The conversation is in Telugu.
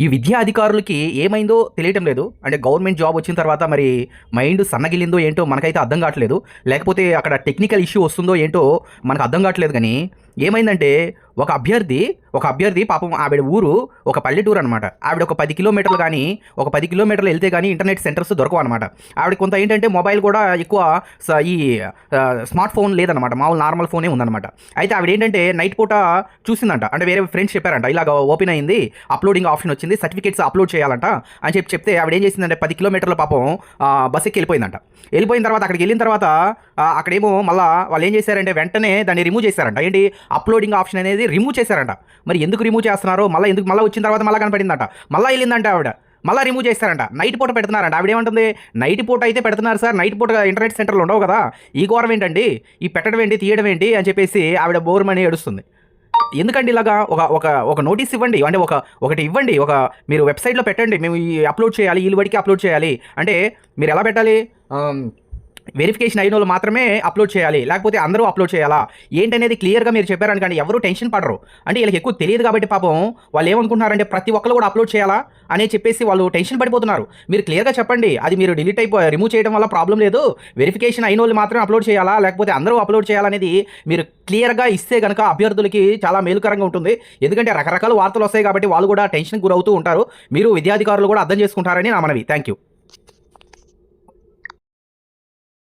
ఈ విద్యా అధికారులకి ఏమైందో తెలియటం లేదు. అంటే గవర్నమెంట్ జాబ్ వచ్చిన తర్వాత మరి మైండ్ సన్నగిలిందో ఏంటో మనకైతే అర్థం కావట్లేదు. లేకపోతే అక్కడ టెక్నికల్ ఇష్యూ వస్తుందో ఏంటో మనకు అర్థం కావట్లేదు కానీ ఏమైందంటే ఒక అభ్యర్థి ఒక అభ్యర్థి పాపం ఆవిడ ఊరు ఒక పల్లెటూరు అనమాట ఆవిడ ఒక పది కిలోమీటర్లు కానీ ఒక పది కిలోమీటర్లు వెళ్తే కానీ ఇంటర్నెట్ సెంటర్స్ దొరకవు అనమాట ఆవిడ కొంత ఏంటంటే మొబైల్ కూడా ఎక్కువ ఈ స్మార్ట్ ఫోన్ లేదనమాట మామూలు నార్మల్ ఫోనే ఉందన్నమాట. అయితే ఆవిడ ఏంటంటే నైట్ పూట చూసిందంట. అంటే వేరే ఫ్రెండ్స్ చెప్పారంట ఇలాగ ఓపెన్ అయింది అప్లోడింగ్ ఆప్షన్ వచ్చింది సర్టిఫికేట్స్ అప్లోడ్ చేయాలంట అని చెప్పి చెప్తే ఆవిడ ఏం చేసిందంటే పది కిలోమీటర్ల పాపం బస్ ఎక్కి వెళ్ళిపోయిందంట. వెళ్ళిపోయిన తర్వాత అక్కడికి వెళ్ళిన తర్వాత అక్కడేమో మళ్ళీ వాళ్ళు ఏం చేశారంటే వెంటనే దాన్ని రిమూవ్ చేశారంట. ఏంటి? అప్లోడింగ్ ఆప్షన్ అనేది రిమూవ్ చేశారంట. మరి ఎందుకు రిమూవ్ చేస్తున్నారో? మళ్ళీ ఎందుకు మళ్ళీ వచ్చిన తర్వాత మళ్ళీ కనపడిందంట. మళ్ళీ వెళ్ళిందంట ఆవిడ. మళ్ళీ రిమూవ్ చేస్తారంట నైట్ పూట పెడుతున్నారంట. ఆవిడ ఏమంటుంది? నైట్ పూట అయితే పెడుతున్నారు సార్. నైట్ పూట ఇంటర్నెట్ సెంటర్లు ఉండవు కదా. ఈ ఘోరం ఏంటండి? ఈ పెట్టడం ఏంటి? తీయడం ఏంటి? అని చెప్పేసి ఆవిడ బోర్మని ఏడుస్తుంది. ఎందుకండి ఇలాగా? ఒక ఒక ఒక నోటీస్ ఇవ్వండి. అంటే ఒక ఒకటి ఇవ్వండి. ఒక మీరు వెబ్సైట్లో పెట్టండి. మేము ఈ అప్లోడ్ చేయాలి. ఈ వడికి అప్లోడ్ చేయాలి. అంటే మీరు ఎలా పెట్టాలి? వెరిఫికేషన్ అయిన వాళ్ళు మాత్రమే అప్లోడ్ చేయాలి. లేకపోతే అందరూ అప్లోడ్ చేయాలా? ఏంటనేది క్లియర్గా మీరు చెప్పారని కానీ ఎవరు టెన్షన్ పడరు. అంటే వీళ్ళకి ఎక్కువ తెలియదు కాబట్టి పాపం వాళ్ళు ఏమనుకుంటున్నారంటే ప్రతి ఒక్కరు కూడా అప్లోడ్ చేయాలా? అని చెప్పేసి వాళ్ళు టెన్షన్ పడిపోతున్నారు. మీరు క్లియర్గా చెప్పండి. అది మీరు డిలీట్ అయిపో రిమూవ్ చేయడం వల్ల ప్రాబ్లం లేదు. వెరిఫికేషన్ అయిన వాళ్ళు మాత్రమే అప్లోడ్ చేయాలా? లేకపోతే అందరూ అప్లోడ్ చేయాలనేది మీరు క్లియర్గా ఇస్తే కనుక అభ్యర్థులకి చాలా మేలుకరంగా ఉంటుంది. ఎందుకంటే రకరకాల వార్తలు వస్తాయి కాబట్టి వాళ్ళు కూడా టెన్షన్ గురవుతూ ఉంటారు. మీరు విద్యాధికారులు కూడా అర్థం చేసుకుంటారని నా మనవి. Thank you